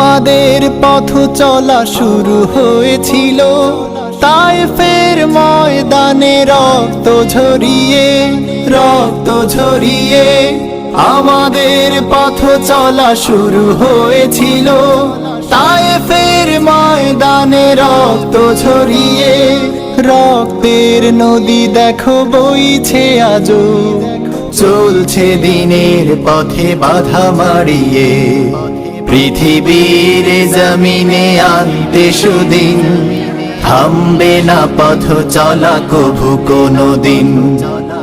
আমাদের পথ চলা শুরু হয়েছিল। তাই ফের ময়দানে রক্ত ঝরিয়ে রক্ত ঝরিয়ে আমাদের পথ চলা শুরু হয়েছিল। তাই ফের ময়দানে রক্ত ঝরিয়ে, রক্তের নদী দেখো বইছে আজও। চলছে দিনের পথে বাধা মারিয়ে পৃথিবীর জমিনে আনতে সুদিন। থামবে না পথ, চলা কভু কোনো দিন।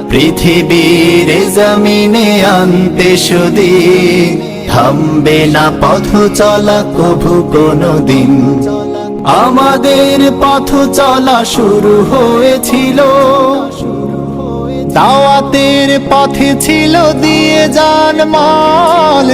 পৃথিবীর জমিনে আনতে সুদিন। থামবে না পথ, চলা কভু কোনো দিন। আমাদের পথ চলা শুরু হয়েছিল। দাওয়াতের পথে ছিল, দিয়ে যান মাল।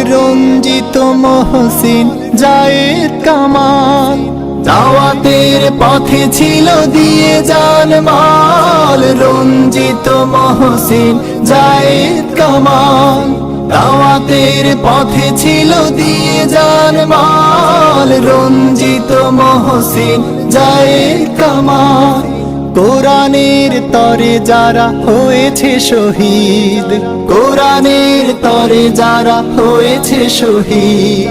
রঞ্জিত মহসিন, জায়েদ কামাল। দাওয়াতের পথে ছিল দিয়ে যান মাল। রঞ্জিত মহসিন, জায়েদ কামাল। দাওয়াতের পথে ছিল দিয়ে যান মাল। রঞ্জিত মহসিন, জায়েদ কামাল। কোরআনের তরে যারা হয়েছে শহীদ, কোরআনের তরে যারা হয়েছে শহীদ,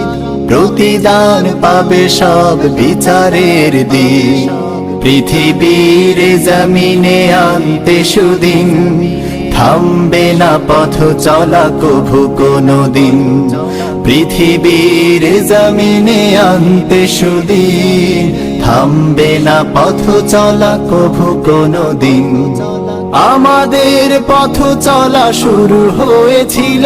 প্রতিদান পাবে সব বিচারের দিন। পৃথিবীর জমিনে আনতে সুদিন, থামবে না পথ চলা কভু কোনো দিন। পৃথিবীর জমিনে আনতে সুদিন থামবে না পথ চলা, কভু কোনো দিন আমাদের পথ চলা শুরু হয়েছিল।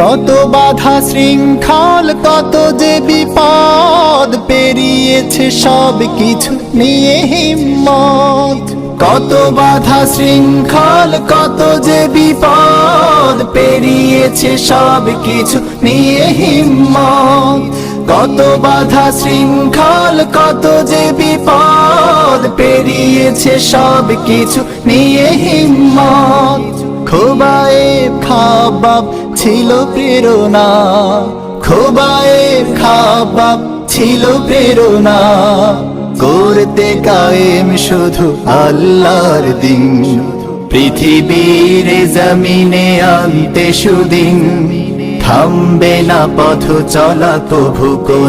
কত বাধা শৃঙ্খল কত যে বিপদ পেরিয়েছে সব কিছু নিয়ে হিম্মত। কত বাধা শৃঙ্খল, কত যে বিপদ পেরিয়েছে সব কিছু নিয়ে হিম্মত। কত বাধা শৃঙ্খল, কত যে বিপদ, পেরিয়েছে সব কিছু নিয়ে হিম্মত। খোবায়ে খাবাব ছিল প্রেরণা খোবায়ে খাবাব ছিল প্রেরণা। করতে কায়েম শুধু আল্লাহর দিন, পৃথিবীর জমিনে আনতে সুদিন। থামবে না পথ চলা কোন